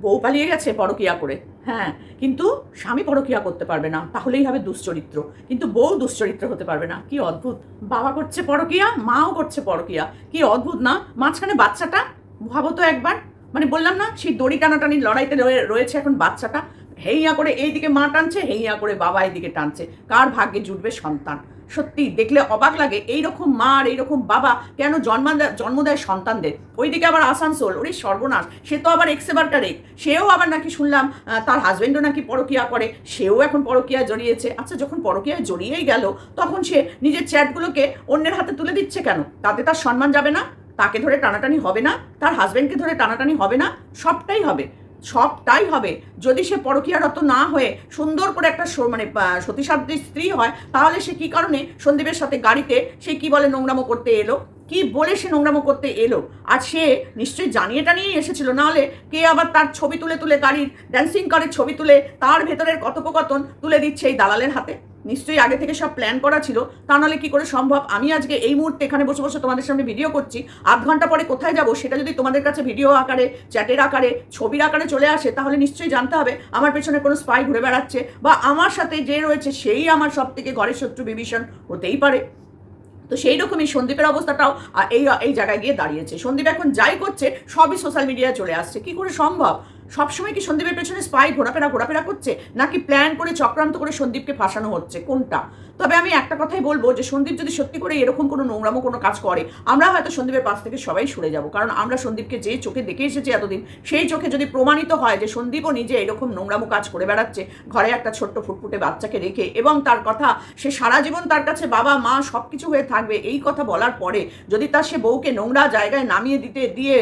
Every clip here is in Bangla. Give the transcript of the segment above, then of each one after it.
বউ পালিয়ে গেছে পরকিয়া করে। হ্যাঁ কিন্তু স্বামী পরকিয়া করতে পারবে না, তাহলেই হবে দুশ্চরিত্র। কিন্তু বউ দুশ্চরিত্র হতে পারবে না। কি অদ্ভুত। বাবা করছে পরকিয়া, মাও করছে পরকিয়া। কি অদ্ভুত না? মাঝখানে বাচ্চাটা, ভাবো তো একবার। মানে বললাম না, সেই দড়ি টানাটানির লড়াইতে রয়ে- রয়েছে এখন বাচ্চাটা। হেইয়া করে এইদিকে মা টানছে, হেইয়া করে বাবা এইদিকে টানছে। কার ভাগ্যে জুটবে সন্তান? সত্যি দেখলে অবাক লাগে, এইরকম মা আর এইরকম বাবা কেন জন্ম জন্ম দেয় সন্তানদের? ওইদিকে আবার আসানসোল, ওরে সর্বনাশ। সে তো আবার এক্সেবারটা রেক সেও আবার নাকি শুনলাম তার হাজবেন্ডও নাকি পরকিয়া করে। সেও এখন পরকিয়া জড়িয়েছে। আচ্ছা যখন পরকিয়ায় জড়িয়েই গেল, তখন সে নিজের চ্যাটগুলোকে অন্যের হাতে তুলে দিচ্ছে কেন? তাতে তার সম্মান যাবে না? তাকে ধরে টানাটানি হবে না? তার হাজব্যান্ডকে ধরে টানাটানি হবে না? সবটাই হবে। সবটাই হবে। যদি সে পরকীয়ারত না হয়ে সুন্দর করে একটা মানে সতীসাধ্য স্ত্রী হয়, তাহলে সে কি কারণে সন্দীপের সাথে গাড়িতে সে কি বলে নোংরামো করতে এলো? কি বলে সে নোংরামো করতে এলো? আর সে নিশ্চয়ই জানিয়ে টানিয়েই এসেছিল। নাহলে কে আবার তার ছবি তুলে তুলে গাড়ির ড্যান্সিং করে ছবি তুলে তার ভেতরের কথোপকথন তুলে দিচ্ছে এই দালালের হাতে? নিশ্চয়ই আগে থেকে সব প্ল্যান করা ছিল। তা নাহলে কি করে সম্ভব? আমি আজকে এই মুহূর্তে এখানে বসে বসে তোমাদের সামনে ভিডিও করছি। আধ ঘণ্টা পরে কোথায় যাব? সেটা যদি তোমাদের কাছে ভিডিও আকারে চ্যাটের আকারে, ছবির আকারে চলে আসে, তাহলে নিশ্চয়ই জানতে হবে আমার পেছনে কোনো স্পাই ঘুরে বেড়াচ্ছে বা আমার সাথে যে রয়েছে, সেই আমার সব থেকে ঘরের শত্রু বিভীষণ হতেই পারে। তো সেই রকমই সন্দীপের অবস্থাটাও এই এই জায়গায় গিয়ে দাঁড়িয়েছে। সন্দীপ এখন যাই করছে, সবই সোশ্যাল মিডিয়ায় চলে আসছে। কি করে সম্ভব? সবসময় কি সন্দীপের পেছনে স্পাই ঘোরাফেরা ঘোরাফেরা করছে? নাকি প্ল্যান করে চক্রান্ত করে সন্দীপকে ফাঁসানো হচ্ছে? কোনটা? তবে আমি একটা কথাই বলব যে সন্দীপ যদি সত্যি করে এরকম কোনো নোংরামো কোনো কাজ করে, আমরা হয়তো সন্দীপের পাশ থেকে সবাই সরে যাব। কারণ আমরা সন্দীপকে যে চোখে দেখে এসেছি এতদিন, সেই চোখে যদি প্রমাণিত হয় যে সন্দীপও নিজে এরকম নোংরামো কাজ করে বেড়াচ্ছে, ঘরে একটা ছোট্ট ফুটফুটে বাচ্চাকে রেখে এবং তার কথা সে সারা জীবন তার কাছে বাবা, মা সব কিছু হয়ে থাকবে, এই কথা বলার পরে যদি তার সে বউকে নোংরা জায়গায় নামিয়ে দিতে, দিয়ে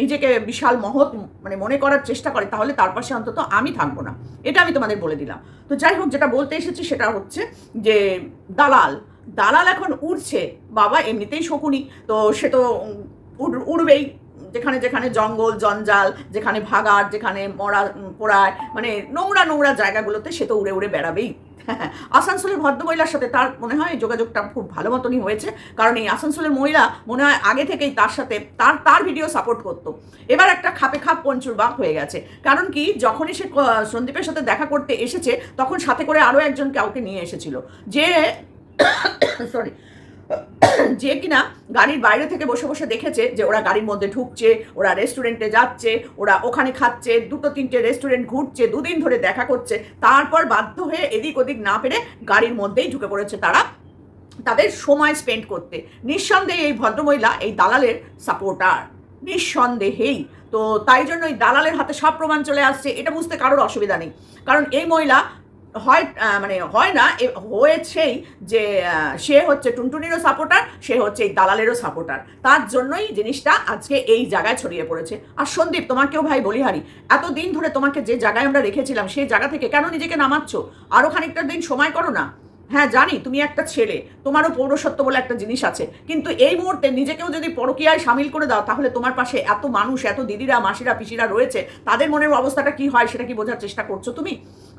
নিজেকে বিশাল মহৎ মানে মনে করার চেষ্টা করে, তাহলে তার পাশে অন্তত আমি থাকব না। এটা আমি তোমাদের বলে দিলাম। তো যাই হোক, যেটা বলতে এসেছি সেটা হচ্ছে যে দালাল। দালাল এখন উড়ছে। বাবা, এমনিতেই শকুনি। তো সে তো উড়বেই। যেখানে যেখানে জঙ্গল, জঞ্জাল, যেখানে ভাগার যেখানে মরা, পোড়ায় মানে নোংরা নোংরা জায়গাগুলোতে সে তো উড়ে উড়ে বেড়াবেই। আসানসোলের ভদ্রমহিলার সাথে তার মনে হয় যোগাযোগটা খুব ভালো মতনই হয়েছে। কারণ এই আসানসোলের মহিলা মনে হয় আগে থেকেই তার সাথে তার তার ভিডিও সাপোর্ট করতো। এবার একটা খাপে খাপ পঞ্চুর বাঘ হয়ে গেছে। কারণ কি? যখনই সে সন্দীপের সাথে দেখা করতে এসেছে, তখন সাথে করে আরও একজন কাউকে নিয়ে এসেছিল। যে সরি যে কিনা গাড়ির বাইরে থেকে বসে বসে দেখেছে যে ওরা গাড়ির মধ্যে ঢুকছে, ওরা রেস্টুরেন্টে যাচ্ছে, ওরা ওখানে খাচ্ছে, দুটো তিনটে রেস্টুরেন্ট ঘুরছে, দুদিন ধরে দেখা করছে। তারপর বাধ্য হয়ে এদিক ওদিক না পেরে গাড়ির মধ্যেই ঢুকে পড়েছে তারা তাদের সময় স্পেন্ড করতে। নিঃসন্দেহে এই ভদ্রমহিলা, এই দালালের সাপোর্টার নিঃসন্দেহেই। তো তাই জন্য এই দালালের হাতে সব প্রমাণ চলে আসছে, এটা বুঝতে কারোর অসুবিধা নেই। কারণ এই মহিলা হয় মানে হয় না হয়েছেই যে সে হচ্ছে টুনটুনিরও সাপোর্টার সে হচ্ছে এই দালালেরও সাপোর্টার তার জন্যই জিনিসটা আজকে এই জায়গায় ছড়িয়ে পড়েছে। আর সন্দীপ, তোমাকেও ভাই বলিহারি এতদিন ধরে তোমাকে যে জায়গায় আমরা রেখেছিলাম, সেই জায়গা থেকে কেন নিজেকে নামাচ্ছ? আরও খানিকটা দিন সময় করো না। হ্যাঁ জানি, তুমি একটা ছেলে, তোমারও পৌরসত্ব বলে একটা জিনিস আছে। কিন্তু এই মুহূর্তে নিজেকেও যদি পরকীয়ায় সামিল করে দাও, তাহলে তোমার পাশে এত মানুষ, এত দিদিরা, মাসিরা, পিসিরা রয়েছে, তাদের মনের অবস্থাটা কি হয় সেটা কি বোঝার চেষ্টা করছ তুমি?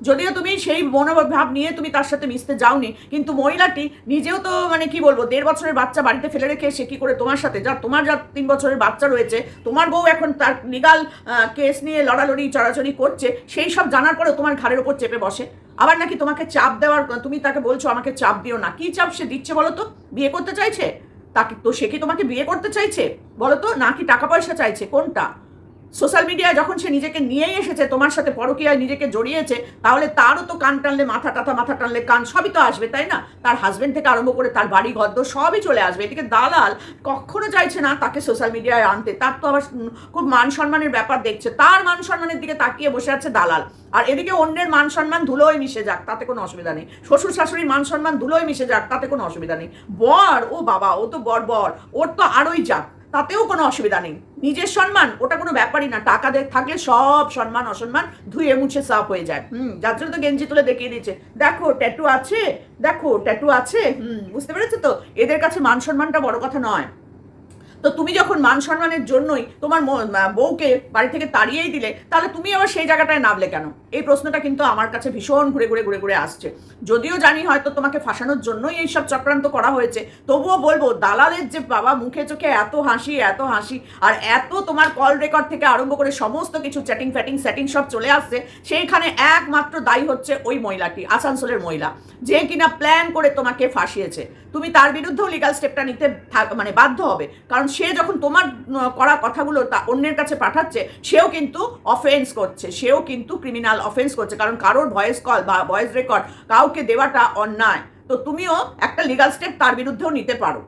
যদিও তুমি সেই মনোভাব নিয়ে তুমি তার সাথে মিশতে যাওনি, কিন্তু মহিলাটি নিজেও তো মানে কি বলব, দেড় বছরের বাচ্চা বাড়িতে ফেলে রেখে সে কি করে তোমার সাথে? যা, তোমার যা তিন বছরের বাচ্চা রয়েছে, তোমার বউ এখন তার লিগাল কেস নিয়ে লড়ালড়ি, চড়াচড়ি করছে, সেই সব জানার পরেও তোমার ঘাড়ের ওপর চেপে বসে। আবার নাকি তোমাকে চাপ দেওয়ার, তুমি তাকে বলছো আমাকে চাপ দিও না। কি চাপ সে দিচ্ছে বলো তো? বিয়ে করতে চাইছে? তাকে, তো সে কি তোমাকে বিয়ে করতে চাইছে? বলো তো নাকি টাকা পয়সা চাইছে? কোনটা? সোশ্যাল মিডিয়ায় যখন সে নিজেকে নিয়েই এসেছে, তোমার সাথে পরকীয়ায় নিজেকে জড়িয়েছে, তাহলে তারও তো কান টানলে মাথা টাথা, মাথা টানলে কান, সবই তো আসবে, তাই না? তার হাজবেন্ড থেকে আরম্ভ করে তার বাড়ি দোর সবই চলে আসবে। এদিকে দালাল কখনো চাইছে না তাকে সোশ্যাল মিডিয়ায় আনতে। তার তো আবার খুব মান সম্মানের ব্যাপার দেখছে। তার মান সম্মানের দিকে তাকিয়ে বসে আছে দালাল। আর এদিকে অন্যের মান সম্মান ধুলোয় মিশে যাক, তাতে কোনো অসুবিধা নেই। শ্বশুর শাশুড়ির মান সম্মান ধুলোয় মিশে যাক, তাতে কোনো অসুবিধা নেই। বর, ও বাবা, ও তো বর বর, ওর তো আরোই যাক তাতেও কোনো অসুবিধা নেই। নিজের সম্মান, ওটা কোনো ব্যাপারই না। টাকা থাকলে সব সম্মান, অসম্মান ধুয়ে মুছে সাফ হয়ে যায়। হুম, যার জন্য তো গেঞ্জি তুলে দেখিয়ে দিচ্ছে দেখো ট্যাটু আছে? দেখো ট্যাটু আছে? হুম, বুঝতে পেরেছ তো? এদের কাছে মান সম্মানটা বড় কথা নয়। তো তুমি যখন মান সম্মানের জন্যই তোমার বউকে বাড়ি থেকে তাড়িয়েই দিলে, তাহলে তুমি আবার সেই জায়গাটায় নামলে কেন? এই প্রশ্নটা কিন্তু আমার কাছে ভীষণ ঘুরে ঘুরে ঘুরে ঘুরে আসছে। যদিও জানি হয়তো তোমাকে ফাঁসানোর জন্যই এইসব চক্রান্ত করা হয়েছে, তবুও বলব, দালালের যে বাবা মুখে চোখে এত হাসি এত হাসি, আর এত তোমার কল রেকর্ড থেকে আরম্ভ করে সমস্ত কিছু চ্যাটিং ফ্যাটিং সেটিং সব চলে আসছে, সেইখানে একমাত্র দায়ী হচ্ছে ওই মহিলাটি, আসানসোলের মহিলা, যে কিনা প্ল্যান করে তোমাকে ফাঁসিয়েছে। তুমি তার বিরুদ্ধেও লিগাল স্টেপটা নিতে মানে বাধ্য হবে। কারণ সে যখন তোমার করা কথাগুলো তা অন্যের কাছে পাঠাচ্ছে, সেও কিন্তু অফেন্স করছে, সেও কিন্তু ক্রিমিনাল অফেন্স করছে। কারণ কারোর ভয়েস কল বা ভয়েস রেকর্ড কাউকে দেওয়াটা অন্যায়। তো তুমিও একটা লিগাল স্টেপ তার বিরুদ্ধেও নিতে পারো।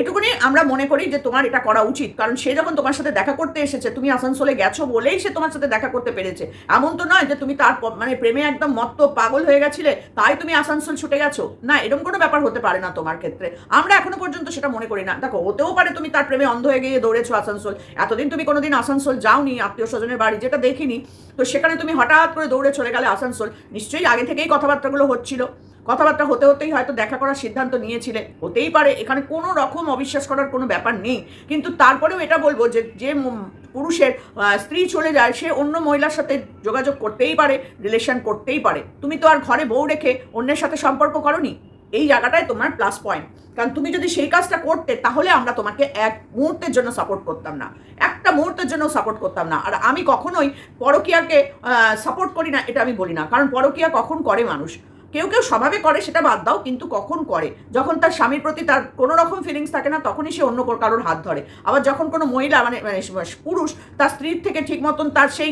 এটুকুনি আমরা মনে করি যে তোমার এটা করা উচিত। কারণ সে যখন তোমার সাথে দেখা করতে এসেছে, তুমি আসানসোলে গেছো বলেই সে তোমার সাথে দেখা করতে পেরেছে। এমন তো নয় যে তুমি তার মানে প্রেমে একদম মত্ত পাগল হয়ে গেছিলে, তাই তুমি আসানসোল ছুটে গেছো। না এরকম কোনো ব্যাপার হতে পারে না তোমার ক্ষেত্রে। আমরা এখনও পর্যন্ত সেটা মনে করি না। দেখো, হতেও পারে তুমি তার প্রেমে অন্ধ হয়ে গিয়ে দৌড়েছো আসানসোল। এতদিন তুমি কোনোদিন আসানসোল যাওনি আত্মীয় স্বজনের বাড়ি যেটা দেখিনি। তো সেখানে তুমি হঠাৎ করে দৌড়ে চলে গেলে আসানসোল। নিশ্চয়ই আগে থেকেই কথাবার্তাগুলো হচ্ছিল। কথাবার্তা হতে হতেই হয়তো দেখা করার সিদ্ধান্ত নিয়েছিলে। হতেই পারে, এখানে কোনো রকম অবিশ্বাস করার কোনো ব্যাপার নেই। কিন্তু তারপরেও এটা বলব যে যে পুরুষের স্ত্রী চলে যায়, সে অন্য মহিলার সাথে যোগাযোগ করতেই পারে রিলেশন করতেই পারে। তুমি তো আর ঘরে বউ রেখে অন্যের সাথে সম্পর্ক করনি। এই জায়গাটায় তোমার প্লাস পয়েন্ট কারণ তুমি যদি সেই কাজটা করতে, তাহলে আমরা তোমাকে এক মুহূর্তের জন্য সাপোর্ট করতাম না। একটা মুহূর্তের জন্য সাপোর্ট করতাম না। আর আমি কখনোই পরকিয়াকে সাপোর্ট করি না, এটা আমি বলি না। কারণ পরকিয়া কখন করে মানুষ? কেউ কেউ স্বভাবে করে সেটা বাদ দাও, কিন্তু কখন করে? যখন তার স্বামীর প্রতি তার কোনো রকম ফিলিংস থাকে না, তখনই সে অন্য কারোর হাত ধরে। আবার যখন কোনো মহিলা মানে মানে পুরুষ, তার স্ত্রীর থেকে ঠিক মতন তার সেই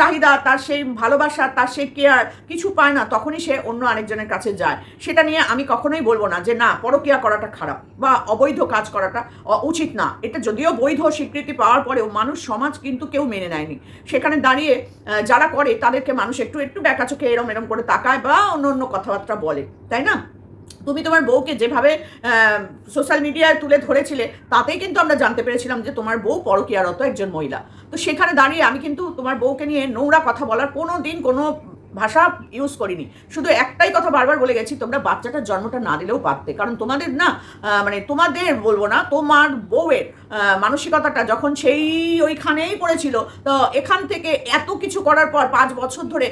চাহিদা, তার সেই ভালোবাসা, তার সেই কেয়ার কিছু পায় না, তখনই সে অন্য আরেকজনের কাছে যায়। সেটা নিয়ে আমি কখনোই বলব না যে, না, পরকিয়া করাটা খারাপ বা অবৈধ কাজ করাটা উচিত না। এটা যদিও বৈধ স্বীকৃতি পাওয়ার পরেও মানুষ, সমাজ কিন্তু কেউ মেনে নেয়নি। সেখানে দাঁড়িয়ে যারা করে তাদেরকে মানুষ একটু একটু দেখা চোখে এরম এরম করে তাকায় বা অন্য অন্য কথাবার্তা বলে, তাই না? তুমি তোমার বউকে যেভাবে সোশ্যাল মিডিয়ায় তুলে ধরেছিলে, তাতেই কিন্তু আমরা জানতে পেরেছিলাম যে তোমার বউ পরকীয়ারত একজন মহিলা। তো সেখানে দাঁড়িয়ে আমি কিন্তু তোমার বউকে নিয়ে নোংরা কথা বলার কোনো দিন কোনো ভাষা ইউজ করিনি। শুধু একটাই কথা বারবার বলে গেছি, তোমরা বাচ্চাটার জন্মটা না দিলেও পারতে। কারণ তোমাদের না মানে তোমাদের বলব না, তোমার বউয়ের মানসিকতাটা যখন সেই ওইখানেই পড়েছিল, তো এখান থেকে এত কিছু করার পর পাঁচ বছর ধরে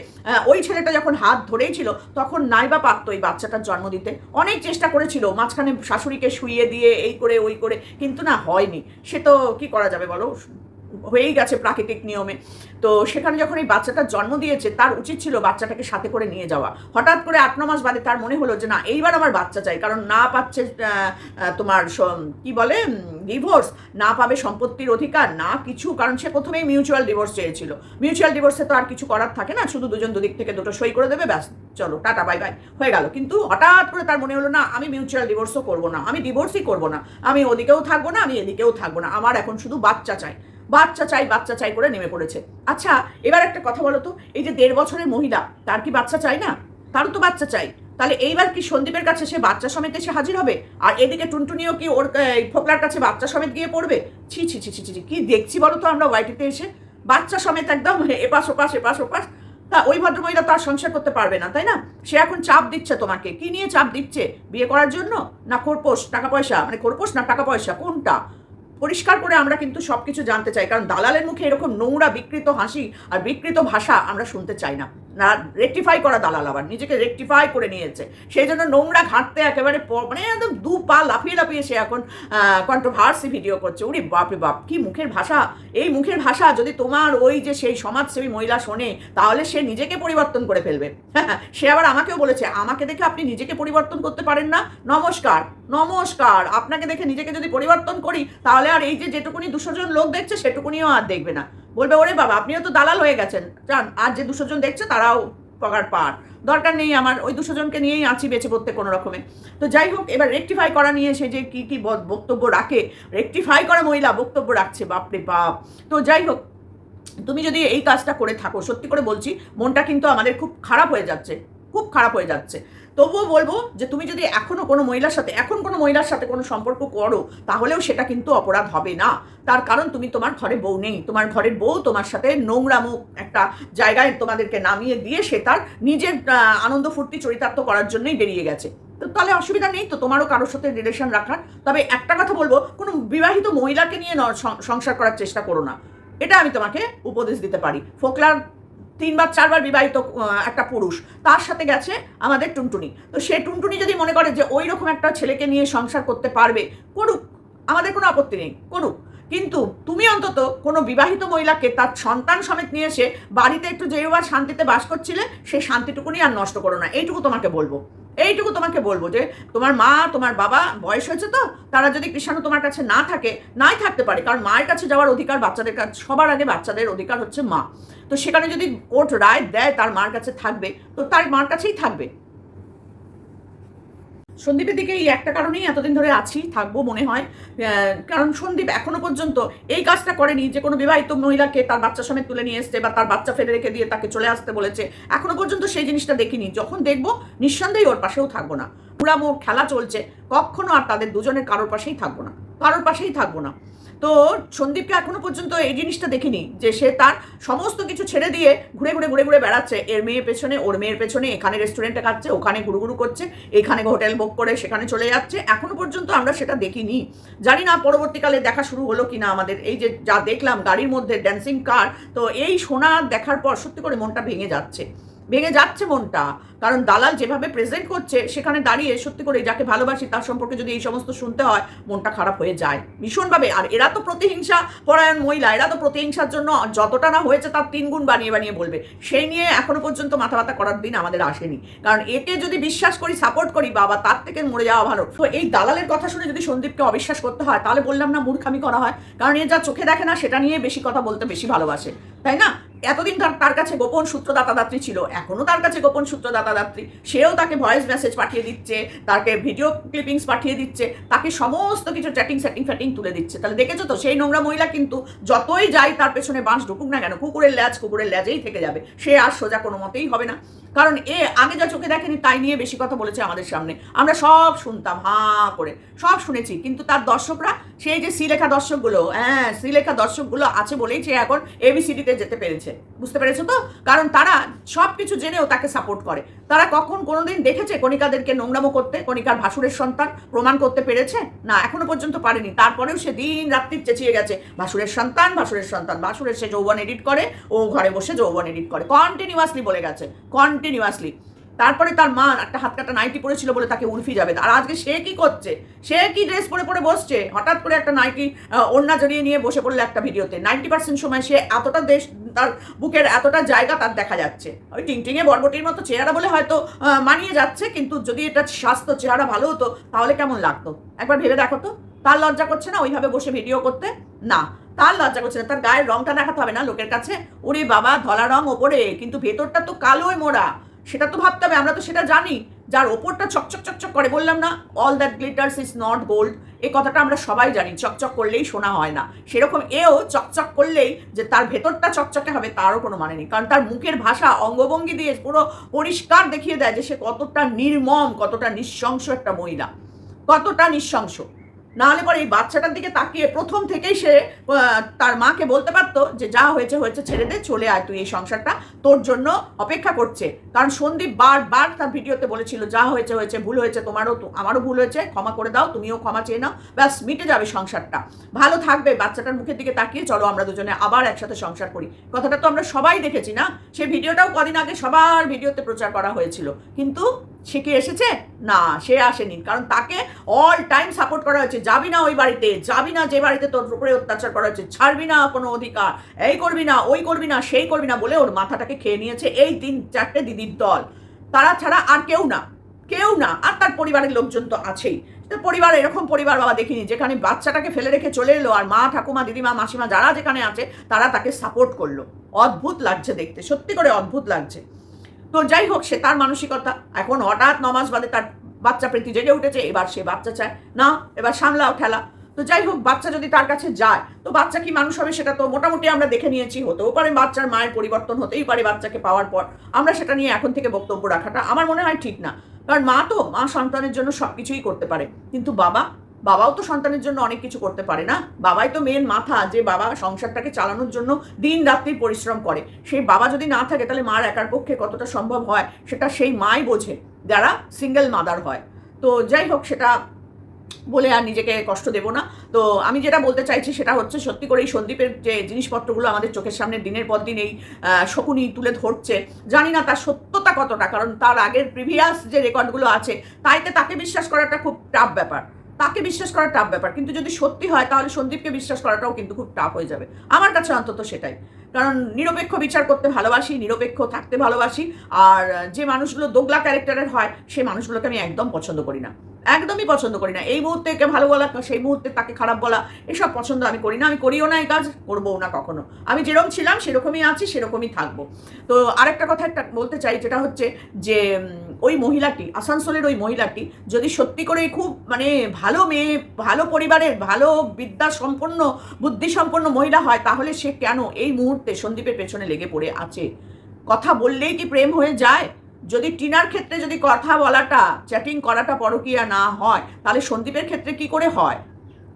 ওই ছেলেটা যখন হাত ধরেই ছিল, তখন নাই বা পারত ওই বাচ্চাটার জন্ম দিতে। অনেক চেষ্টা করেছিল, মাঝখানে শাশুড়িকে শুইয়ে দিয়ে এই করে, ওই করে, কিন্তু না হয়নি। সে তো কি করা যাবে বলো? হয়েই গেছে প্রাকৃতিক নিয়মে। তো সেখানে যখন এই বাচ্চাটার জন্ম দিয়েছে, তার উচিত ছিল বাচ্চাটাকে সাথে করে নিয়ে যাওয়া। হঠাৎ করে আট, ন মাস বাদে তার মনে হলো যে, না, এইবার আমার বাচ্চা চাই। কারণ না পাচ্ছে তোমার কি বলে ডিভোর্স না পাবে সম্পত্তির অধিকার, না কিছু, কারণ সে প্রথমেই মিউচুয়াল ডিভোর্স চেয়েছিল। মিউচুয়াল ডিভোর্সে তো আর কিছু করার থাকে না, শুধু দুজন দুদিক থেকে দুটো সই করে দেবে, ব্যাস, চলো, টাটা বাই বাই হয়ে গেল। কিন্তু হঠাৎ করে তার মনে হলো, না, আমি মিউচুয়াল ডিভোর্সও করব না, আমি ডিভোর্সই করব না। আমি ওদিকেও থাকব না, আমি এদিকেও থাকব না। আমার এখন শুধু বাচ্চা চাই। বাচ্চা চাই বাচ্চা চাই করে নেমে পড়েছে। আচ্ছা এবার একটা কথা বলো তো, এই যে দেড় বছরের মহিলা, তার কি বাচ্চা চাই না? তারও তো বাচ্চা চাই। তাহলে এইবার কি সন্দীপের কাছে সে বাচ্চা সমেত এসে হাজির হবে? আর এদিকে টুনটুনিও কি ওর ফোকলার কাছে বাচ্চা সমেত গিয়ে পড়বে? ছি ছি ছি ছি ছি কি দেখছি বলো তো আমরা ওয়াইটিতে এসে? বাচ্চা সমেত একদম এপাশ, ওপাশ এপাশ, ওপাশ। তা ওই ভদ্রমহিলা তার সংসার করতে পারবে না, তাই না? সে এখন চাপ দিচ্ছে তোমাকে। কি নিয়ে চাপ দিচ্ছে? বিয়ে করার জন্য? না খোরপোশ, টাকা পয়সা? মানে খোরপোশ না টাকা পয়সা? কোনটা? পরিষ্কার করে আমরা কিন্তু সব কিছু জানতে চাই। কারণ দালালের মুখে এরকম নোংরা বিকৃত হাসি আর বিকৃত ভাষা আমরা শুনতে চাই না। না রেকটিফাই করা দালাল আবার, নিজেকে রেকটিফাই করে নিয়েছে। সেই জন্য নোংরা ঘাঁটতে একেবারে মানে একদম দু পা লাফিয়ে লাফিয়ে সে এখন কন্ট্রোভার্সি ভিডিও করছে। উনি বাপরে বাপ, কি মুখের ভাষা? এই মুখের ভাষা যদি তোমার ওই যে সেই সমাজসেবী মহিলা শোনে, তাহলে সে নিজেকে পরিবর্তন করে ফেলবে। সে আবার আমাকেও বলেছে, আমাকে দেখে আপনি নিজেকে পরিবর্তন করতে পারেন না? নমস্কার নমস্কার, আপনাকে দেখে নিজেকে যদি পরিবর্তন করি, তাহলে আর এই যে যেটুকুনি দুশো জন লোক দেখছে, সেটুকুনিও আর দেখবে না। বলবে, ওরে বাবা, আপনিও তো দালাল হয়ে গেছেন। জান আর যে দুশো জন দেখছে তারাও পগার পার। দরকার নেই আমার, ওই দুশো জনকে নিয়েই আছি বেঁচে পড়তে কোনো রকমে। তো যাই হোক, এবার রেকটিফাই করা নিয়ে সে যে কী কী বক্তব্য রাখে রেকটিফাই করা মহিলা বক্তব্য রাখছে, বাপরে বাপ। তো যাই হোক, তুমি যদি এই কাজটা করে থাকো, সত্যি করে বলছি, মনটা কিন্তু আমাদের খুব খারাপ হয়ে যাচ্ছে, খুব খারাপ হয়ে যাচ্ছে। তবুও বলব যে তুমি যদি এখনও কোনো মহিলার সাথে, এখন কোনো মহিলার সাথে কোনো সম্পর্ক করো, তাহলেও সেটা কিন্তু অপরাধ হবে না। তার কারণ তুমি তোমার ঘরে বউ নেই। তোমার ঘরের বউ তোমার সাথে নোংরামো একটা জায়গায় তোমাদেরকে নামিয়ে দিয়ে সে তার নিজের আনন্দ ফুর্তি চরিতার্থ করার জন্যই বেরিয়ে গেছে। তো তাহলে অসুবিধা নেই তো তোমারও কারোর সাথে রিলেশন রাখার। তবে একটা কথা বলব, কোনো বিবাহিত মহিলাকে নিয়ে সংসার করার চেষ্টা করো না। এটা আমি তোমাকে উপদেশ দিতে পারি। ফোকলার তিনবার, চারবার বিবাহিত একটা পুরুষ, তার সাথে গেছে আমাদের টুনটুনি। তো সে টুনটুনি যদি মনে করে যে ওই রকম একটা ছেলেকে নিয়ে সংসার করতে পারবে, করুক, আমাদের কোনো আপত্তি নেই, করুক। কিন্তু তুমি অন্তত কোনো বিবাহিত মহিলাকে তার সন্তান সমেত নিয়ে এসে বাড়িতে একটু যেবার শান্তিতে বাস করছিলে, সেই শান্তিটুকুনি আর নষ্ট করো না। এইটুকু তোমাকে বলব। এইটুকু তোমাকে বলব যে তোমার মা, তোমার বাবা বয়স হয়েছে তো, তারা যদি কৃষাণু তোমার কাছে না থাকে, নাই থাকতে পারে, কারণ মায়ের কাছে যাওয়ার অধিকার বাচ্চাদের কাছে, সবার আগে বাচ্চাদের অধিকার হচ্ছে মা। তো সেখানে যদি কোর্ট রায় দেয় তার মার কাছে থাকবে, তো তার মার কাছেই থাকবে। সন্দীপের দিকে এই একটা কারণেই এতদিন ধরে আছি, থাকব মনে হয়। কারণ সন্দীপ এখনও পর্যন্ত এই কাজটা করেনি যে কোনো বিবাহিত মহিলাকে তার বাচ্চা সমেত তুলে নিয়ে এসছে বা তার বাচ্চা ফেলে রেখে দিয়ে তাকে চলে আসতে বলেছে। এখনও পর্যন্ত সেই জিনিসটা দেখিনি। যখন দেখব, নিঃসন্দেহে ওর পাশেও থাকব না। পুরামো খেলা চলছে, কখনো আর তাদের দুজনের কারোর পাশেই থাকব না। কারোর পাশেই থাকব না। তো সন্দীপকে এখনও পর্যন্ত এই জিনিসটা দেখিনি যে সে তার সমস্ত কিছু ছেড়ে দিয়ে ঘুরে ঘুরে ঘুরে ঘুরে বেড়াচ্ছে। এর মেয়ের পেছনে, ওর মেয়ের পেছনে, এখানে রেস্টুরেন্টে খাচ্ছে, ওখানে ঘুরুঘুরু করছে, এখানে হোটেল বুক করে সেখানে চলে যাচ্ছে। এখনও পর্যন্ত আমরা সেটা দেখিনি। জানি না পরবর্তীকালে দেখা শুরু হলো কিনা আমাদের। এই যে যা দেখলাম গাড়ির মধ্যে ড্যান্সিং কার তো এই সোনা দেখার পর সত্যি করে মনটা ভেঙে যাচ্ছে। ভেঙে যাচ্ছে মনটা। কারণ দালাল যেভাবে প্রেজেন্ট করছে, সেখানে দাঁড়িয়ে সত্যি করে যাকে ভালোবাসি তার সম্পর্কে যদি এই সমস্ত শুনতে হয়, মনটা খারাপ হয়ে যায়। ভীষণভাবে। আর এরা তো প্রতিহিংসা পরায়ণ মহিলা, এরা তো প্রতিহিংসার জন্য যতটা না হয়েছে তার তিন গুণ বানিয়ে বানিয়ে বলবে। সেই নিয়ে এখনও পর্যন্ত মাথা ব্যথা করার দিন আমাদের আসেনি। কারণ একে যদি বিশ্বাস করি সাপোর্ট করি, বাবা, তার থেকে মরে যাওয়া ভালো। তো এই দালালের কথা শুনে যদি সন্দীপকে অবিশ্বাস করতে হয়, তাহলে বললাম না, মূর্খামি করা হয়। কারণ এ যা চোখে দেখে না, সেটা নিয়ে বেশি কথা বলতে বেশি ভালোবাসে। তাই না? এতদিন তার তার কাছে গোপন সূত্রদাতাদাত্রী ছিল এখনও তার কাছে গোপন সূত্রদাতাদাত্রী। সেও তাকে ভয়েস মেসেজ পাঠিয়ে দিচ্ছে, তাকে ভিডিও ক্লিপিংস পাঠিয়ে দিচ্ছে, তাকে সমস্ত কিছু চ্যাটিং স্যাটিং ফ্যাটিং তুলে দিচ্ছে। তাহলে দেখেছ তো, সেই নোংরা মহিলা কিন্তু যতই যায় তার পেছনে বাঁশ ঢুকুক না কেন, কুকুরের ল্যাজ কুকুরের ল্যাজেই থেকে যাবে। সে আর সোজা কোনো মতেই হবে না। কারণ এ আগে যা চোখে দেখেনি তাই নিয়ে বেশি কথা বলেছে আমাদের সামনে। আমরা সব শুনতাম, হাঁ করে। সব শুনেছি, কিন্তু তার দর্শকরা, সেই যে শ্রীলেখা দর্শকগুলো হ্যাঁ শ্রীলেখা দর্শকগুলো আছে বলেই সে এখন এবিসিডিতে যেতে পেরেছে। বুঝতে পেরেছ তো? কারণ তারা সব কিছু জেনেও তাকে সাপোর্ট করে। তারা কখন কোনোদিন দেখেছে কণিকাদেরকে নোংরামো করতে? কণিকার ভাসুরের সন্তান প্রমাণ করতে পেরেছে? না, এখনও পর্যন্ত পারেনি। তারপরেও সে দিন রাত্রি চেঁচিয়ে গেছে, ভাসুরের সন্তান ভাসুরের সন্তান। ভাসুরের সে যৌবন এডিট করে, ও ঘরে বসে যৌবন এডিট করে। কন্টিনিউয়াসলি বলে গেছে। কন্টিনিউয়াসলি তারপরে তার মা একটা হাত কাটা নাইটি পরেছিল বলে তাকে উর্ফি যাবে। আর আজকে সে কি করছে? সে কি ড্রেস পরে পরে বসছে? হঠাৎ করে একটা নাইটি ওড়না জড়িয়ে নিয়ে বসে পড়ল একটা ভিডিওতে। নাইনটি পার্সেন্ট সময় সে এতটা দেশ, তার বুকের এতটা জায়গা তার দেখা যাচ্ছে। ওই টিংটিংয়ে বরবটির মতো চেহারা বলে হয়তো মানিয়ে যাচ্ছে, কিন্তু যদি এটা স্বাস্থ্য চেহারা ভালো হতো, তাহলে কেমন লাগতো? একবার ভেবে দেখো তো। তার লজ্জা করছে না ওইভাবে বসে ভিডিও করতে? না। তার লজ্জা করছে না, তার গায়ের রংটা দেখাতে হবে না লোকের কাছে। ওরে বাবা, ধলা রং ওপরে, কিন্তু ভেতরটা তো কালোই মোড়া। সেটা তো ভাবতে হবে, আমরা তো সেটা জানি। যার ওপরটা চকচক চকচক করে, বললাম না all that glitters is not gold এই কথাটা আমরা সবাই জানি, চকচক করলেই শোনা হয় না। সেরকম এও চকচক করলেই যে তার ভেতরটা চকচকে হবে, তারও কোনো মানে নেই। কারণ তার মুখের ভাষা অঙ্গভঙ্গি দিয়ে পুরো পরিষ্কার দেখিয়ে দেয় যে সে কতটা নির্মম, কতটা নিঃশংস একটা মহিলা। কতটা নিঃশংস। নাহলে পরে এই বাচ্চাটার দিকে তাকিয়ে প্রথম থেকেই সে তার মাকে বলতে পারতো যে, যা হয়েছে হয়েছে, ছেড়ে দে, চলে আয় তুই এই সংসারটা। তোর জন্য অপেক্ষা করছে। কারণ সন্দীপ বারবার তার ভিডিওতে বলেছিল, যা হয়েছে হয়েছে, ভুল হয়েছে তোমারও আমারও ভুল হয়েছে, ক্ষমা করে দাও, তুমিও ক্ষমা চেয়ে নাও, ব্যাস, মিটে যাবে সংসারটা। ভালো থাকবে, বাচ্চাটার মুখের দিকে তাকিয়ে, চলো আমরা দুজনে আবার একসাথে সংসার করি। কথাটা তো আমরা সবাই দেখেছি না? সেই ভিডিওটাও কদিন আগে সবার ভিডিওতে প্রচার করা হয়েছিল। কিন্তু সে কি এসেছে? না, সে আসেনি। কারণ তাকে অল টাইম সাপোর্ট করা হয়েছে। যাবি না ওই বাড়িতে, যাবি না যে বাড়িতে তোর উপরে অত্যাচার করা হচ্ছে ছাড়বি না কোনো অধিকার। এই করবি না, ওই করবি না, সেই করবি না বলে ওর মাথাটাকে খেয়ে নিয়েছে এই তিন চারটে দিদির দল। তারা ছাড়া আর কেউ না কেউ না। আর তার পরিবারের লোকজন তো আছেই। পরিবার, এরকম পরিবার বাবা দেখিনি, যেখানে বাচ্চাটাকে ফেলে রেখে চলে এলো আর মা, ঠাকুমা, দিদিমা, মাসিমা যারা যেখানে আছে, তারা তাকে সাপোর্ট করল। অদ্ভুত লাগছে দেখতে, সত্যি করে অদ্ভুত লাগছে। তো যাই হোক, সে তার মানসিকতা। এখন হঠাৎ নমাজ বাদে তার বাচ্চা প্রীতি জেগে উঠেছে, এবার সে বাচ্চা চায়, না, এবার সামলাও ঠেলা। তো যাই হোক, বাচ্চা যদি তার কাছে যায়, তো বাচ্চা কি মানুষ হবে সেটা তো মোটামুটি আমরা দেখে নিয়েছি, হতেও পারে বাচ্চার মায়ের পরিবর্তন হতেই পারে বাচ্চাকে পাওয়ার পর। আমরা সেটা নিয়ে এখন থেকে বক্তব্য রাখাটা আমার মনে হয় ঠিক না। কারণ মা তো, মা সন্তানের জন্য সব কিছুই করতে পারে। কিন্তু বাবা বাবাও তো সন্তানের জন্য অনেক কিছু করতে পারে না। বাবাই তো মেন মাথা যে বাবা সংসারটাকে চালানোর জন্য দিন রাত্রি পরিশ্রম করে। সেই বাবা যদি না থাকে তাহলে মার একার পক্ষে কতটা সম্ভব হয় সেটা সেই মাই বোঝে, যারা সিঙ্গেল মাদার হয়। তো যাই হোক, সেটা বলে আর নিজেকে কষ্ট দেব না। তো আমি যেটা বলতে চাইছি সেটা হচ্ছে, সত্যি করে এই সন্দীপের যে জিনিসপত্রগুলো আমাদের চোখের সামনে দিনের পর দিন এই শকুনি তুলে ধরছে, জানি না তার সত্যতা কতটা, কারণ তার আগের প্রিভিয়াস যে রেকর্ডগুলো আছে, তাইতে তাকে বিশ্বাস করাটা খুব টাফ ব্যাপার। তাকে বিশ্বাস করা টাফ ব্যাপার। কিন্তু যদি সত্যি হয়, তাহলে সন্দীপকে বিশ্বাস করাটাও কিন্তু খুব টাফ হয়ে যাবে। আমার কাছে অন্তত সেটাই। কারণ নিরপেক্ষ বিচার করতে ভালোবাসি, নিরপেক্ষ থাকতে ভালোবাসি, আর যে মানুষগুলো দোগলা ক্যারেক্টারের হয়, সেই মানুষগুলোকে আমি একদম পছন্দ করি না। একদমই পছন্দ করি না। এই মুহূর্তে একে ভালো বলা, সেই মুহূর্তে তাকে খারাপ বলা, এসব পছন্দ আমি করি না। আমি করিও না এই কাজ করব না কখনো। আমি যেরকম ছিলাম, সেরকমই আছি, সেরকমই থাকব। তো আরেকটা কথা একটা বলতে চাই, যেটা হচ্ছে যে ওই মহিলাটি, আসানসোলের ওই মহিলাটি যদি সত্যি করে খুব মানে ভালো মেয়ে, ভালো পরিবারের, ভালো বিদ্যা সম্পন্ন, বুদ্ধি সম্পন্ন মহিলা হয়, তাহলে সে কেন এই মুহূর্তে সন্দীপের পেছনে লেগে পড়ে আছে? কথা বললেই কি প্রেম হয়ে যায়? যদি টিনার ক্ষেত্রে যদি কথা বলাটা চ্যাটিং করাটা পরকীয়া না হয়, তাহলে সন্দীপের ক্ষেত্রে কি করে হয়?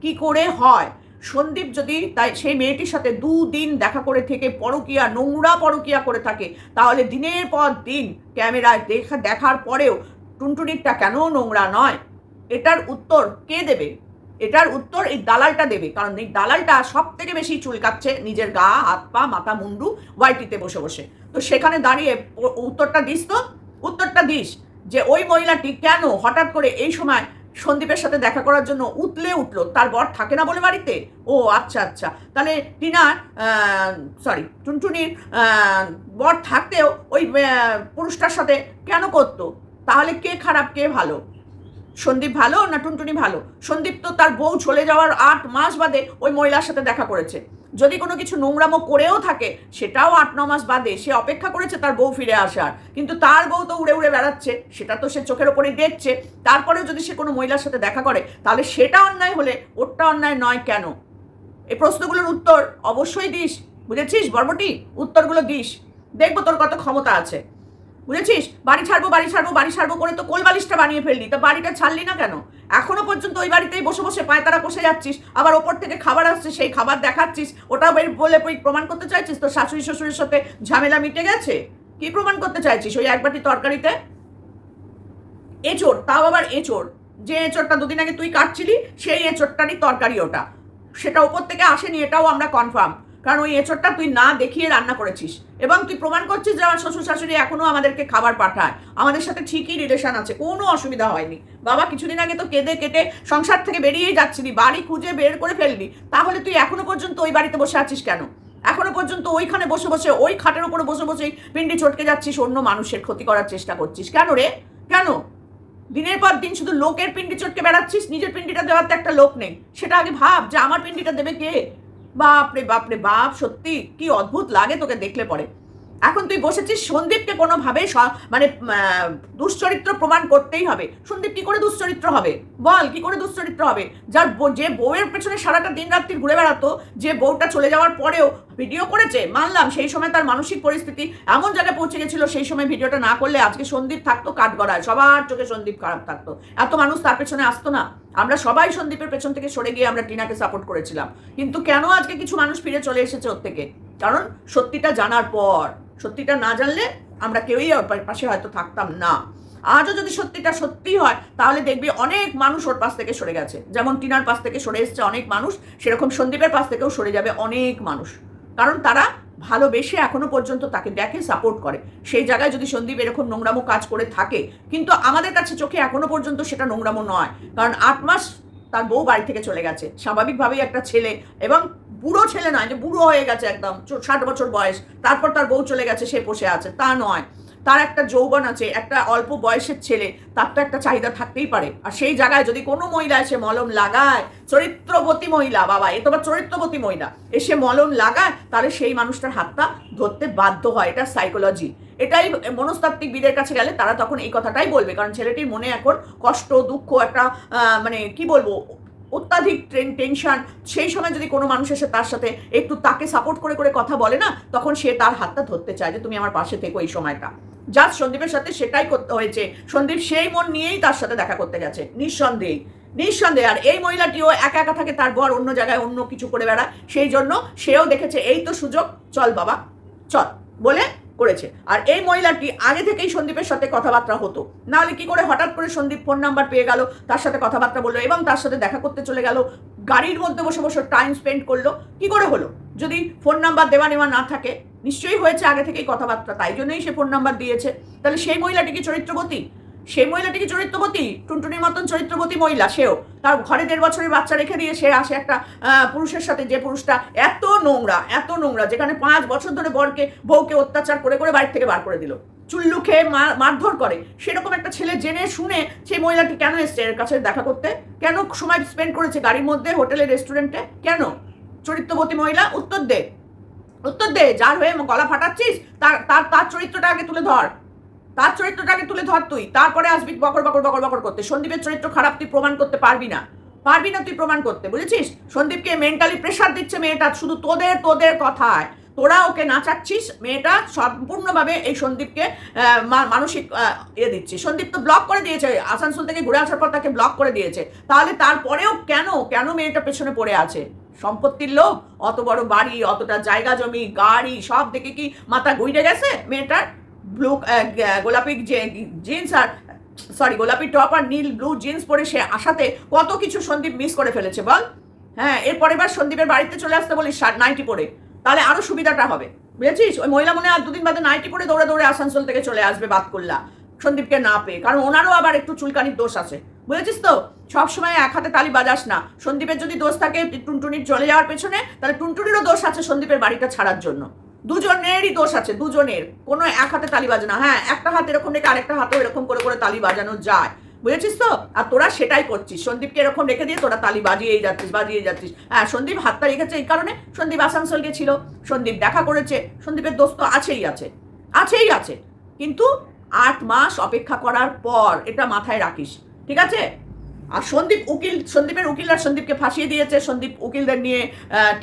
কি করে হয়? সন্দীপ যদি তাই সেই মেয়েটির সাথে দুদিন দেখা করে থেকে পরকিয়া, নোংরা পরকীয়া করে থাকে, তাহলে দিনের পর দিন ক্যামেরায় দেখা, দেখার পরেও টুনটুনিরটা কেন নোংরা নয়? এটার উত্তর কে দেবে? এটার উত্তর এই দালালটা দেবে। কারণ এই দালালটা সব থেকে বেশি চুলকাচ্ছে নিজের গা, হাত, পা, মাথা, মুন্ডু, ওয়াইটিতে বসে বসে। তো সেখানে দাঁড়িয়ে উত্তরটা দিস তো? উত্তরটা দিস যে ওই মহিলাটি কেন হঠাৎ করে এই সময় সন্দীপের সাথে দেখা করার জন্য উতলে উঠল। তার বর থাকে না বলে বাড়িতে? ও আচ্ছা আচ্ছা। তাহলে টিনার সরি টুনটুনির বর থাকতেও ওই পুরুষটার সাথে কেন করতো? তাহলে কে খারাপ, কে ভালো? সন্দীপ ভালো না টুনটুনি ভালো? সন্দীপ তো তার বউ চলে যাওয়ার আট মাস বাদে ওই মহিলার সাথে দেখা করেছে। যদি কোনো কিছু নোংরামো করেও থাকে, সেটাও আট, ন মাস বাদে। সে অপেক্ষা করেছে তার বউ ফিরে আসার। কিন্তু তার বউ তো উড়ে উড়ে বেড়াচ্ছে, সেটা তো সে চোখের ওপরে দেখছে। তারপরেও যদি সে কোনো মহিলার সাথে দেখা করে, তাহলে সেটা অন্যায় হলে ওরটা অন্যায় নয় কেন? এই প্রশ্নগুলোর উত্তর অবশ্যই দিস। বুঝেছিস বর্বটি? উত্তরগুলো দিস। দেখব তোর কত ক্ষমতা আছে। বুঝেছিস? বাড়ি ছাড়বো বাড়ি ছাড়বো বাড়ি ছাড়বো করে তো কোল বালিশটা বানিয়ে ফেললি। তা বাড়িটা ছাড়লি না কেন? এখনও পর্যন্ত ওই বাড়িতেই বসে বসে পায়তারা কষে যাচ্ছিস, আবার ওপর থেকে খাবার আসছে, সেই খাবার দেখাচ্ছিস। ওটা বলে প্রমাণ করতে চাইছিস? তো শাশুড়ি শ্বশুরের সাথে ঝামেলা মিটে গেছে? কি প্রমাণ করতে চাইছিস ওই এক বাটি তরকারিতে? এঁচড়, তাও আবার এঁচড়। যে এঁচড়টা দুদিন আগে তুই কাটছিলি, সেই এঁচড়টারই তরকারি ওটা। সেটা ওপর থেকে আসেনি, এটাও আমরা কনফার্ম কারণ ওই এঁচড়টা তুই না দেখিয়ে রান্না করেছিস। এবং তুই প্রমাণ করছিস যে আমার শ্বশুর শাশুড়ি এখনও আমাদেরকে খাবার পাঠায়। আমাদের সাথে ঠিকই রিলেশন আছে, কোনো অসুবিধা হয়নি। বাবা কিছুদিন আগে তো কেঁদে কেটে সংসার থেকে বেরিয়েই যাচ্ছিলি, বাড়ি খুঁজে বের করে ফেললি। তাহলে তুই এখনও পর্যন্ত ওই বাড়িতে বসে আছিস কেন? এখনও পর্যন্ত ওইখানে বসে বসে, ওই খাটের উপরে বসে বসেই পিন্ডি চটকে যাচ্ছিস, অন্য মানুষের ক্ষতি করার চেষ্টা করছিস। কেন রে? কেন? দিনের পর দিন শুধু লোকের পিন্ডি চটকে বেড়াচ্ছিস, নিজের পিন্ডিটা দেওয়ার তো একটা লোক নেই। সেটা আগে ভাব যে আমার পিন্ডিটা দেবে কে? বাপরে বাপরে, বাপ, সত্যি কি অদ্ভুত লাগে তোকে দেখলে পরে। এখন তুই বসেছিস সন্দীপকে কোনোভাবে মানে দুশ্চরিত্র প্রমাণ করতেই হবে। সন্দীপ কি করে দুশ্চরিত্র হবে? বল, কি করে দুশ্চরিত্র হবে? যার যে বউয়ের পেছনে সারাটা দিন রাত্রি ঘুরে বেড়াতো, যে বউটা চলে যাওয়ার পরেও ভিডিও করেছে, মানলাম সেই সময় তার মানসিক পরিস্থিতি এমন জায়গায় পৌঁছে গেছিল, সেই সময় ভিডিওটা না করলে আজকে সন্দীপ থাকতো কাঠগড়ায়, সবার চোখে সন্দীপ খারাপ থাকতো। এত মানুষ তার পেছনে আসতো না। আমরা সবাই সন্দীপের পেছন থেকে সরে গিয়ে আমরা টিনাকে সাপোর্ট করেছিলাম। কিন্তু কেন আজকে কিছু মানুষ ফিরে চলে এসেছে ওর থেকে? কারণ সত্যিটা জানার পর, সত্যিটা না জানলে আমরা কেউই ওর পাশে হয়তো থাকতাম না। আজও যদি সত্যিটা সত্যি হয়, তাহলে দেখবি অনেক মানুষ ওর পাশ থেকে সরে গেছে। যেমন টিনার পাশ থেকে সরে এসেছে অনেক মানুষ, সেরকম সন্দীপের পাশ থেকেও সরে যাবে অনেক মানুষ। কারণ তারা ভালোবেসে এখনও পর্যন্ত তাকে দেখে সাপোর্ট করে। সেই জায়গায় যদি সন্দীপ এরকম নোংরামো কাজ করে থাকে, কিন্তু আমাদের কাছে চোখে এখনও পর্যন্ত সেটা নোংরামো নয়। কারণ আট মাস তার বউ বাড়ি থেকে চলে গেছে। স্বাভাবিকভাবেই একটা ছেলে এবং বুড়ো ছেলে নয় যে বুড়ো হয়ে গেছে একদম ষাট বছর বয়স। তারপর তার বউ চলে গেছে, সে বসে আছে। তা নয়। তার একটা যৌবন আছে, একটা অল্প বয়সের ছেলে, তার তো একটা চাহিদা থাকতেই পারে। আর সেই জায়গায় যদি কোনো মহিলা এসে মলম লাগায়, চরিত্রবতী মহিলা, বাবা, এ তো আবার চরিত্রবতী মহিলা, এসে মলম লাগায়, তাহলে সেই মানুষটার হাতটা ধরতে বাধ্য হয়, এটা সাইকোলজি এটাই মনস্তাত্ত্বিক বিদের কাছে গেলে তারা তখন এই কথাটাই বলবে, কারণ ছেলেটির মনে এখন কষ্ট, দুঃখ, একটা মানে কি বলব অত্যাধিক ট্রেন টেনশন, সেই সময় যদি কোনো মানুষ এসে তার সাথে একটু তাকে সাপোর্ট করে করে কথা বলে না, তখন সে তার হাতটা ধরতে চায় যে, তুমি আমার পাশে থেকো এই সময়টা। জাস্ট সন্দীপের সাথে সেটাই করতে হয়েছে। সন্দীপ সেই মন নিয়েই তার সাথে দেখা করতে গেছে। নিঃসন্দেহে নিঃসন্দেহে। আর এই মহিলাটিও একা একা থাকে, তার বর অন্য জায়গায় অন্য কিছু করে বেড়ায়। সেই জন্য সেও দেখেছে, এই তো সুযোগ, চল বাবা, চল। বলে করেছে। আর এই মহিলাটি আগে থেকেই সন্দীপের সাথে কথাবার্তা হতো। নাহলে কি করে হঠাৎ করে সন্দীপ ফোন নাম্বার পেয়ে গেল, তার সাথে কথাবার্তা বলল এবং তার সাথে দেখা করতে চলে গেল, গাড়ির মধ্যে বসে বসে টাইম স্পেন্ড করল, কি করে হলো? যদি ফোন নাম্বার দেওয়া নেওয়া না থাকে, নিশ্চয়ই হয়েছে আগে থেকেই কথাবার্তা, তাই জন্যই সে ফোন নাম্বার দিয়েছে। তাহলে সেই মহিলাটি কি চরিত্রবতী? সেই মহিলাটি কি চরিত্রবতী? টুনটুনির মতন চরিত্রবতী মহিলা, সেও। তার ঘরে দেড় বছরের বাচ্চা রেখে দিয়ে সে আসে একটা পুরুষের সাথে। যে পুরুষটা এত নোংরা এত নোংরা, যেখানে পাঁচ বছর ধরে বরকে, বউকে অত্যাচার করে করে বাড়ি থেকে বার করে দিল। চুল্লু খেয়ে মার- মারধর করে। সেরকম একটা ছেলে জেনে শুনে সেই মহিলাটি কেন এসছে এর কাছে দেখা করতে? কেন সময় স্পেন্ড করেছে গাড়ির মধ্যে, হোটেলে রেস্টুরেন্টে কেন? চরিত্রবতী মহিলা, উত্তর দে। উত্তর দে, যার হয়ে গলা ফাটাচ্ছিস, তার তার তার চরিত্রটা আগে তুলে ধর। তার চরিত্রটাকে তুলে ধর তুই। তারপরে আসবি বকর বকর বকর বকর করতে। সন্দীপের চরিত্র খারাপ, তুই প্রমাণ করতে পারবি না। পারবি না তুই প্রমাণ করতে, বুঝেছিস? সন্দীপকে মেন্টালি প্রেশার দিচ্ছে মেয়েটা শুধু তোদের তোদের কথায়। তোরা ওকে নাচাচ্ছিস মেয়েটা সম্পূর্ণভাবে এই সন্দীপকে মানসিক ইয়ে দিচ্ছে। সন্দীপ তো ব্লক করে দিয়েছে, আসানসোল থেকে ঘুরে আসার পর তাকে ব্লক করে দিয়েছে। তাহলে তারপরেও কেন কেন মেয়েটা পেছনে পড়ে আছে? সম্পত্তির লোভ? অত বড় বাড়ি, অতটা জায়গা জমি, গাড়ি, সব দেখে কি মাথা গুইড়ে গেছে মেয়েটার? ব্লু গোলাপি জিন্স আর সরি গোলাপি টপ আর নীল ব্লু জিন্স পরে সে আসাতে কত কিছু সন্দীপ মিস করে ফেলেছে, বল। হ্যাঁ এরপরে এবার সন্দীপের বাড়িতে চলে আসতে বলিস নাইটি পরে। তাহলে আরও সুবিধাটা হবে, বুঝেছিস? ওই মহিলা মনে আর দুদিন বাদে নাইটি পরে দৌড়ে দৌড়ে আসানসোল থেকে চলে আসবে বাদ করলা সন্দীপকে না পেয়ে। কারণ ওনারও আবার একটু চুলকানির দোষ আছে, বুঝেছিস তো? সবসময় এক হাতে তালি বাজাস না। সন্দীপের যদি দোষ থাকে টুনটুনির চলে যাওয়ার পেছনে, তাহলে টুনটুনিরও দোষ আছে সন্দীপের বাড়িটা ছাড়ার জন্য। দুজনেরই দোষ আছে, দুজনের। কোনো এক হাতে তালি বাজানো হ্যাঁ একটা হাত এরকম রেখে আরেকটা হাতেও এরকম করে করে তালি বাজানো যায়। বুঝেছিস তো? আর তোরা সেটাই করছিস। সন্দীপকে এরকম রেখে দিয়ে তোরা তালি বাজিয়েই যাচ্ছিস বাজিয়ে যাচ্ছিস। হ্যাঁ সন্দীপ হাতটা রেখেছে এই কারণে সন্দীপ আসানসোল গেছিল, সন্দীপ দেখা করেছে, সন্দীপের দোষ তো আছেই আছে আছেই আছে। কিন্তু আট মাস অপেক্ষা করার পর এটা মাথায় রাখিস, ঠিক আছে? আর সন্দীপ উকিল, সন্দীপের উকিলরা সন্দীপকে ফাঁসিয়ে দিয়েছে, সন্দীপ উকিলদের নিয়ে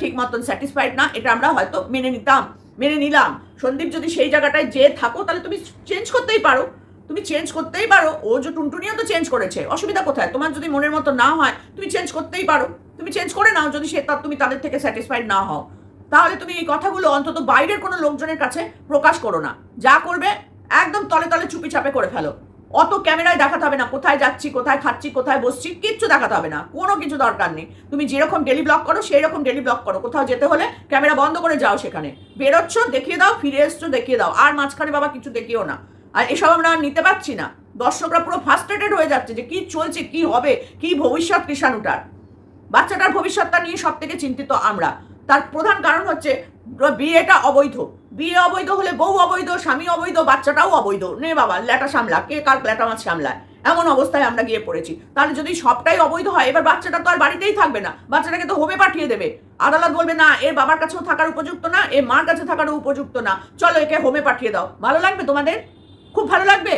ঠিক মতন স্যাটিসফাইড না, এটা আমরা হয়তো মেনে নিতাম। মেনে নিলাম। সন্দীপ, যদি সেই জায়গাটায় যে থাকো, তাহলে তুমি চেঞ্জ করতেই পারো। তুমি চেঞ্জ করতেই পারো। ও যে টুনটুনিও তো চেঞ্জ করেছে। অসুবিধা কোথায়? তোমার যদি মনের মতো না হয়, তুমি চেঞ্জ করতেই পারো। তুমি চেঞ্জ করে নাও। যদি সে তার তুমি তাদের থেকে স্যাটিসফাইড না হও, তাহলে তুমি এই কথাগুলো অন্তত বাইরের কোনো লোকজনের কাছে প্রকাশ করো না। যা করবে, একদম তলে তলে চুপি চাপে করে ফেলো। অত ক্যামেরায় দেখাতে হবে না, কোথায় যাচ্ছি, কোথায় খাচ্ছি, কোথায় বসছি, কিচ্ছু দেখাতে হবে না, কোনো কিছু দরকার নেই। তুমি যেরকম ডেলি ব্লগ করো সেই রকম ডেলি ব্লগ করো, কোথাও যেতে হলে ক্যামেরা বন্ধ করে যাও সেখানে। বেরোচ্ছ, দেখিয়ে দাও, ফিরে এসছো, দেখিয়ে দাও, আর মাঝখানে বাবা কিছু দেখিও না। আর এসব আমরা নিতে পারছি না। দর্শকরা পুরো ফার্স্ট্রেটেড হয়ে যাচ্ছে যে কি চলছে, কি হবে, কি ভবিষ্যৎ কৃষাণুটার। বাচ্চাটার ভবিষ্যৎটা নিয়ে সব থেকে চিন্তিত আমরা। তার প্রধান কারণ হচ্ছে বিয়েটা অবৈধ। বিয়ে অবৈধ হলে বউ অবৈধ, স্বামী অবৈধ, বাচ্চাটাও অবৈধ। নে বাবা, ল্যাটা সামলা কে কার ল্যাটা মাছ সামলায়? এমন অবস্থায় আমরা গিয়ে পড়েছি। তাহলে যদি সবটাই অবৈধ হয়, এবার বাচ্চাটা তো আর বাড়িতেই থাকবে না। বাচ্চাটাকে তো হোমে পাঠিয়ে দেবে। আদালত বলবে, না, এর বাবার কাছেও থাকার উপযুক্ত না এর মার কাছে থাকারও উপযুক্ত না। চলো একে হোমে পাঠিয়ে দাও। ভালো লাগবে তোমাদের? খুব ভালো লাগবে?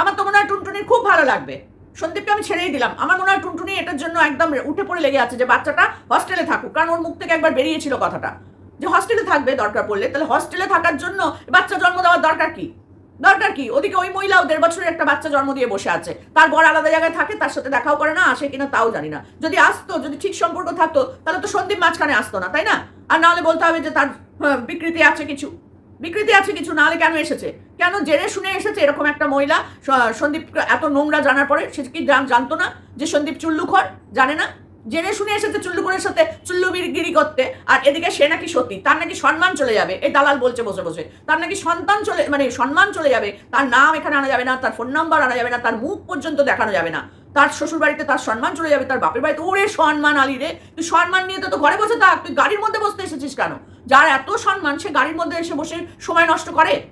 আমার তো মনে হয় টুনটুনির খুব ভালো লাগবে। সন্দীপকে আমি ছেড়েই দিলাম। আমার মনে হয় টুনটুনি এটার জন্য একদম উঠে পড়ে লেগে আছে যে বাচ্চাটা হস্টেলে থাকুক। কারণ ওর মুখ থেকে একবার বেরিয়েছিল কথাটা। যে হস্টেলে থাকবে দরকার পড়লে তাহলে হস্টেলে থাকার জন্য বাচ্চা জন্ম দেওয়ার দরকার কি? দরকার কি? ওদিকে ওই মহিলাও দেড় বছরের একটা বাচ্চা জন্ম দিয়ে বসে আছে। তার বর আলাদা জায়গায় থাকে তার সাথে দেখাও করে না আসে কিনা তাও জানি না। যদি আসতো যদি ঠিক সম্পর্ক থাকতো তাহলে তো সন্দীপ মাঝখানে আসতো না তাই না? আর নাহলে বলতে হবে যে তার হ্যাঁ, বিকৃতি আছে কিছু। বিকৃতি আছে কিছু নাহলে কেন এসেছে? কেন জেনে শুনে এসেছে এরকম একটা মহিলা? সন্দীপ এত নোংরা জানার পরে সে কি জান- জানতো না যে সন্দীপ চুল্লুখর জানে না? জেনে শুনে এসেছে চুল্লুকুরের সাথে চুল্লুগিরি করতে আর এদিকে সে নাকি সত্যি, তার নাকি সম্মান চলে যাবে। এই দালাল বলছে, বসে বসে। তার নাকি সন্তান চলে মানে সম্মান চলে যাবে। তার নাম এখানে আনা যাবে না, তার ফোন নাম্বার আনা যাবে না, তার মুখ পর্যন্ত দেখানো যাবে না। তার শ্বশুর বাড়িতে তার সম্মান চলে যাবে, তার বাপের বাড়িতে। ওরে সম্মান আলি রে, তুই সম্মান নিয়ে তো তো ঘরে বসে থাক, তুই গাড়ির মধ্যে বসতে এসেছিস কেন? যার এত সম্মান, সে গাড়ির মধ্যে এসে বসে সময় নষ্ট করে।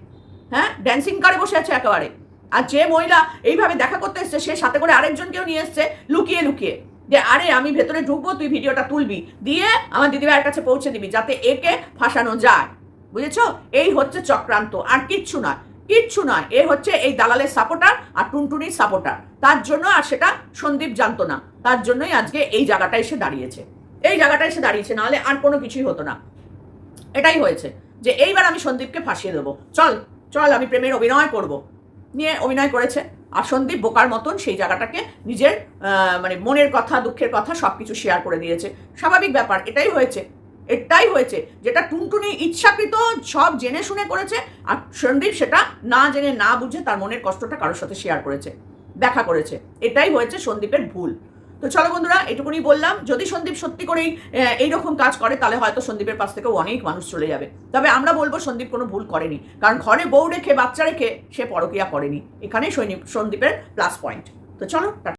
হ্যাঁ? ড্যান্সিং কারে বসে আছে একেবারে। আর যে মহিলা এইভাবে দেখা করতে এসছে, সে সাথে করে আরেকজনকেও নিয়ে এসছে, লুকিয়ে লুকিয়ে। যে আরে আমি ভেতরে ঢুকবো, তুই ভিডিওটা তুলবি। দিয়ে আমার দিদিভাইয়ের কাছে পৌঁছে দিবি, যাতে একে ফাঁসানো যায়। বুঝেছ? এই হচ্ছে চক্রান্ত, আর কিচ্ছু নয়। কিচ্ছু নয়, এ হচ্ছে এই দালালের সাপোর্টার আর টুনটুনির সাপোর্টার। তার জন্য আর সেটা সন্দীপ জানতো না। তার জন্যই আজকে এই জায়গাটা এসে দাঁড়িয়েছে। এই জায়গাটা এসে দাঁড়িয়েছে, নাহলে আর কোনো কিছুই হতো না। এটাই হয়েছে যে এইবার আমি সন্দীপকে ফাঁসিয়ে দেবো। চল চল, আমি প্রেমের অভিনয় করব। নিয়ে অভিনয় করেছে। আর সন্দীপ বোকার মতন সেই জায়গাটাকে নিজের মানে মনের কথা, দুঃখের কথা সব কিছু শেয়ার করে দিয়েছে। স্বাভাবিক ব্যাপার, এটাই হয়েছে। এটাই হয়েছে যেটা টুনটুনি ইচ্ছাকৃত সব জেনে শুনে করেছে আর সন্দীপ সেটা না জেনে না বুঝে তার মনের কষ্টটা কারোর সাথে শেয়ার করেছে, দেখা করেছে। এটাই হয়েছে সন্দীপের ভুল। তো চলো বন্ধুরা, এটুকুনি বললাম। যদি সন্দীপ সত্যি করেই এইরকম কাজ করে, তাহলে হয়তো সন্দীপের পাশ থেকেও অনেক মানুষ চলে যাবে। তবে আমরা বলব সন্দীপ কোনো ভুল করেনি। কারণ ঘরে বউ রেখে বাচ্চা রেখে সে পরকিয়া করেনি। এখানেই সৈনিক, সন্দীপের প্লাস পয়েন্ট তো চলো।